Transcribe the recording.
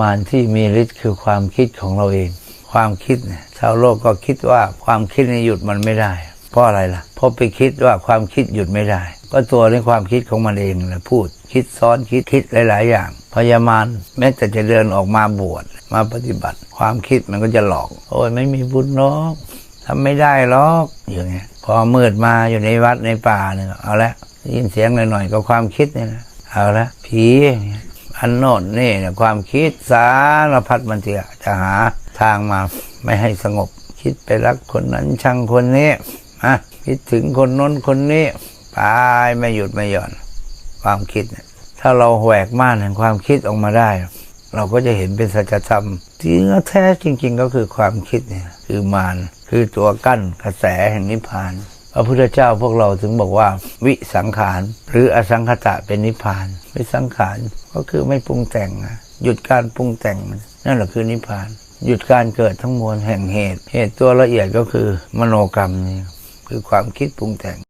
มารที่มีฤทธิ์คือความคิดของเราเอง ความคิดเนี่ยชาวโลกก็คิดว่าความคิดนี่หยุดมันไม่ได้ เพราะอะไรล่ะ เพราะไปคิดว่าความคิดหยุดไม่ได้ ก็ตัวในความคิดของมันเองแหละพูด คิดซ้อนคิดคิดหลาย ๆ อย่าง พยามารแม้แต่จะเดินออกมาบวชมาปฏิบัติ ความคิดมันก็จะหลอก โอ้ยไม่มีบุญหรอกทำไม่ได้หรอกอย่างเงี้ยพอมืดมาอยู่ในวัดในป่าเนี่ยเอาละยินเสียงหน่อยๆก็ความคิดเนี่ยนะเอาละผีอย่างเงี้ย อันโน่นนี่เนี่ยความคิดสารพัดมันจะจะหาทางมาไม่ให้สงบ คิดไปรักคนนั้นชังคนนี้อะคิดถึงคนน้นคนนี้ไปไม่หยุดไม่หย่อน ความคิดเนี่ยถ้าเราแหวกม่านแห่งความคิดออกมาได้ เราก็จะเห็นเป็นสัจธรรมที่เนื้อแท้จริง ๆ ก็คือความคิดเนี่ยคือมารคือตัวกั้นกระแสแห่งนิพพาน พระพุทธเจ้าพวกเราถึงบอกว่า วิสังขาร หรืออสังขตะเป็นนิพพาน วิสังขารก็คือไม่ปรุงแต่งหยุดการปรุงแต่งนั่นแหละคือนิพพาน หยุดการเกิดทั้งมวลแห่งเหตุ เหตุตัวละเอียดก็คือมโนกรรมนี่คือความคิดปรุงแต่ง